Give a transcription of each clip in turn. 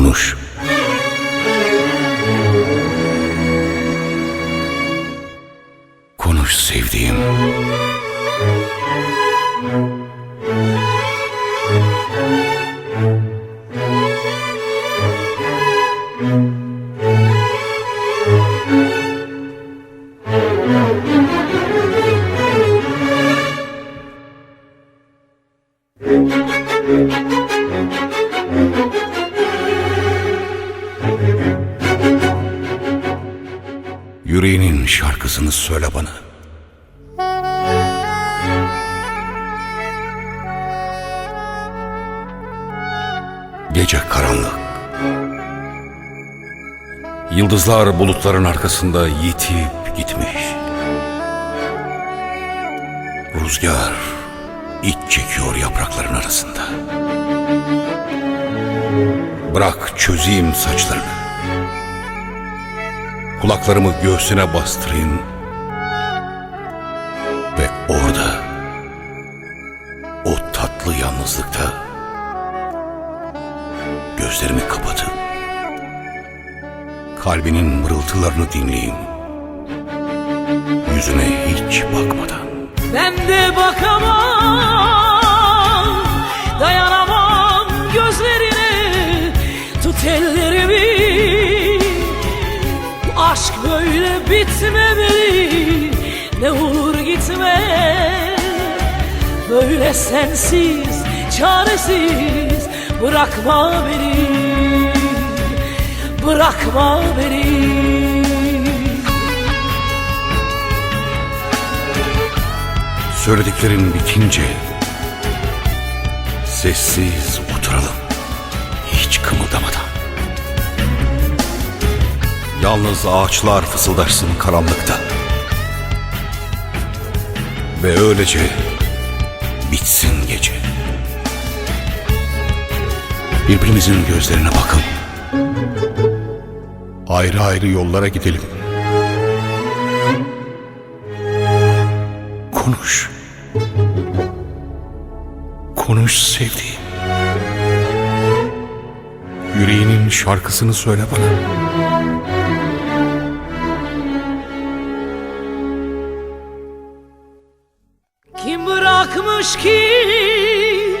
Konuş. Konuş sevdiğim. Yüreğinin şarkısını söyle bana. Gece karanlık. Yıldızlar bulutların arkasında yitip gitmiş. Rüzgar iç çekiyor yaprakların arasında. Bırak çözeyim saçlarını. Kulaklarımı göğsüne bastırayım. Ve orada o tatlı yalnızlıkta gözlerimi kapatıp kalbinin mırıltılarını dinleyeyim. Yüzüne hiç bakmadan. Ben de bakamam Dayanamam gözlerine Tut ellerimi bitmemeli. Ne olur gitme. Böyle sensiz Çaresiz Bırakma beni. Bırakma beni. Söylediklerin bitince sessiz oturalım. Yalnız ağaçlar fısıldaşsın karanlıkta. Ve öylece bitsin gece. Birbirimizin gözlerine bakıp ayrı ayrı yollara gidelim. Konuş. Konuş sevdiğim. Yüreğinin şarkısını söyle bana. Bırakmış kim?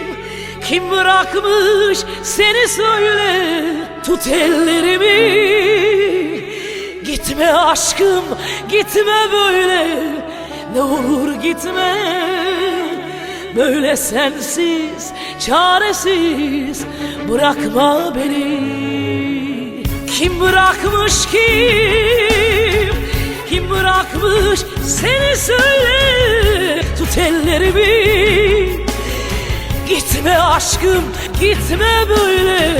Kim bırakmış? Seni söyle Tut ellerimi. Gitme aşkım gitme böyle. Ne olur gitme. Böyle sensiz çaresiz Bırakma beni. Kim bırakmış kim? Kim bırakmış? Seni söyle Tut ellerimi Gitme aşkım gitme böyle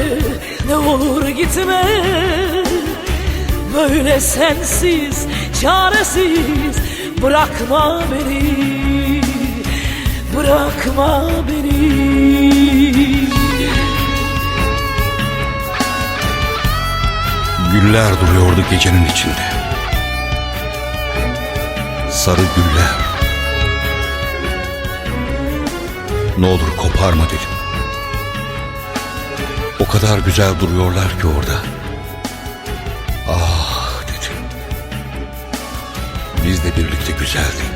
Ne olur gitme Böyle sensiz çaresiz Bırakma beni Bırakma beni Güller duruyordu gecenin içinde. Sarı güller. Ne olur koparma dedim. O kadar güzel duruyorlar ki orada. Ah dedim. Biz de birlikte güzeldik.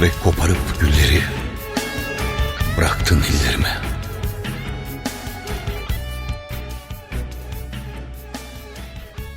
Ve koparıp gülleri